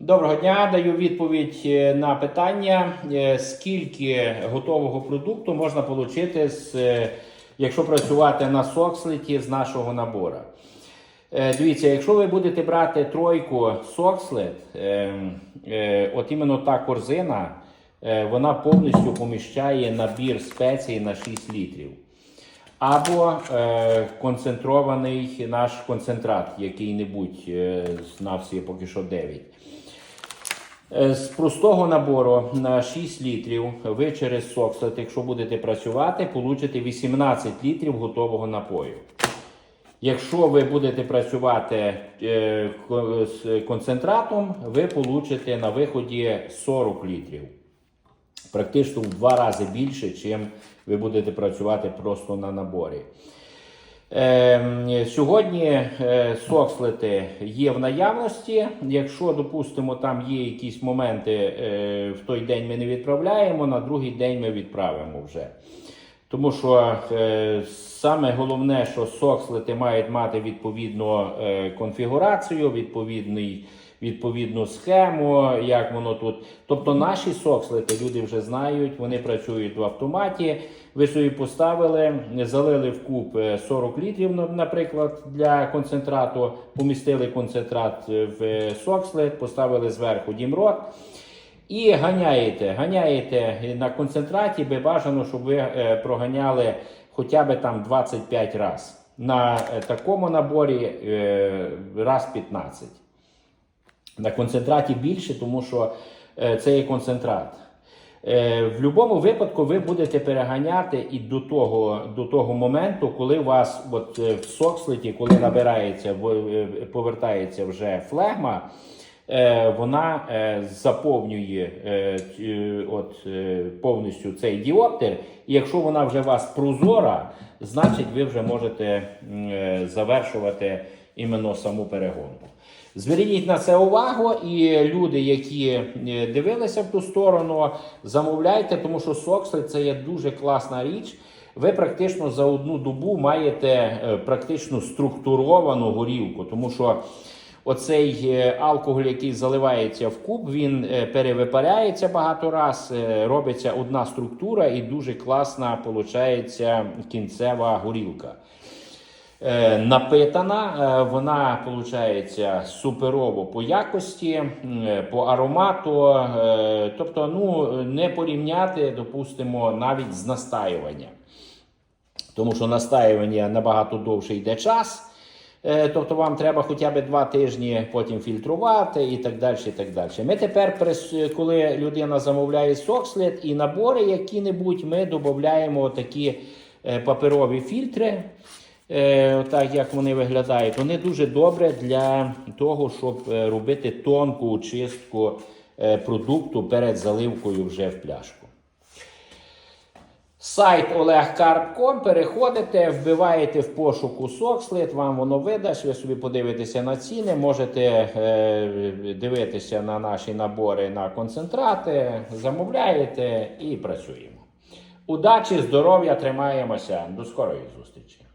Доброго дня, даю відповідь е, на питання, е, скільки готового продукту можна отримати, е, якщо працювати на сокслеті з нашого набору. Дивіться, якщо ви будете брати тройку сокслет, е, е, от іменно та корзина, вона повністю поміщає набір спецій на 6 літрів. Або е, концентрований наш концентрат, який-небудь е, нас є поки що 9. Е, З простого набору на 6 літрів ви через сокслет, якщо будете працювати, получите 18 літрів готового напою. Якщо ви будете працювати е, з концентратом, ви получите на виході 40 літрів. Практично в два рази більше, чим ви будете працювати просто на наборі. Е, сьогодні сокслити є в наявності. Якщо, допустимо, там є якісь моменти, е, в той день ми не відправляємо, на другий день ми відправимо вже. Тому що е, саме головне, що сокслити мають мати відповідну е, конфігурацію, відповідний, відповідну схему, як воно тут. Тобто наші сокслети люди вже знають, вони працюють в автоматі. Ви собі поставили, залили в куб е, 40 літрів, наприклад, для концентрату, помістили концентрат е, в сокслет, поставили зверху дімрот. І ганяєте, ганяєте на концентраті, би бажано, щоб ви е, проганяли хоча б там 25 разів. На е, такому наборі е, раз 15. На концентраті більше, тому що е, це є концентрат. Е, В будь-якому випадку ви будете переганяти і до того, до того моменту, коли у вас от, е, в сокслеті, коли набирається, повертається вже флегма, вона заповнює от, повністю цей діоптер. І якщо вона вже у вас прозора, значить ви вже можете завершувати іменно саму перегонку. Зверніть на це увагу, і люди, які е, дивилися в ту сторону, замовляйте, тому що Соксли це є дуже класна річ. Ви практично за одну добу маєте е, практично структуровану горілку, тому що оцей е, алкоголь, який заливається в куб, він перевипаряється багато раз, робиться одна структура і дуже класна виходить кінцева горілка. Е, Напитана, е, вона виходить суперово по якості, е, по аромату. Тобто, ну не порівняти, допустимо, навіть з настаюванням. Тому що настаювання набагато довше йде час. Тобто вам треба хоча б два тижні потім фільтрувати і так далі. і так далі. Ми тепер, коли людина замовляє сокслет і набори які-небудь, ми додаємо такі паперові фільтри. Е, Так як вони виглядають, вони дуже добре для того, щоб е, робити тонку очистку е, продукту перед заливкою вже в пляшку. Сайт olegcarb.com, переходите, вбиваєте в пошуку сокслит, вам воно видасть, ви собі подивитеся на ціни, можете е, дивитися на наші набори на концентрати, замовляєте і працюємо. Удачі, здоров'я, тримаємося. До скорої зустрічі!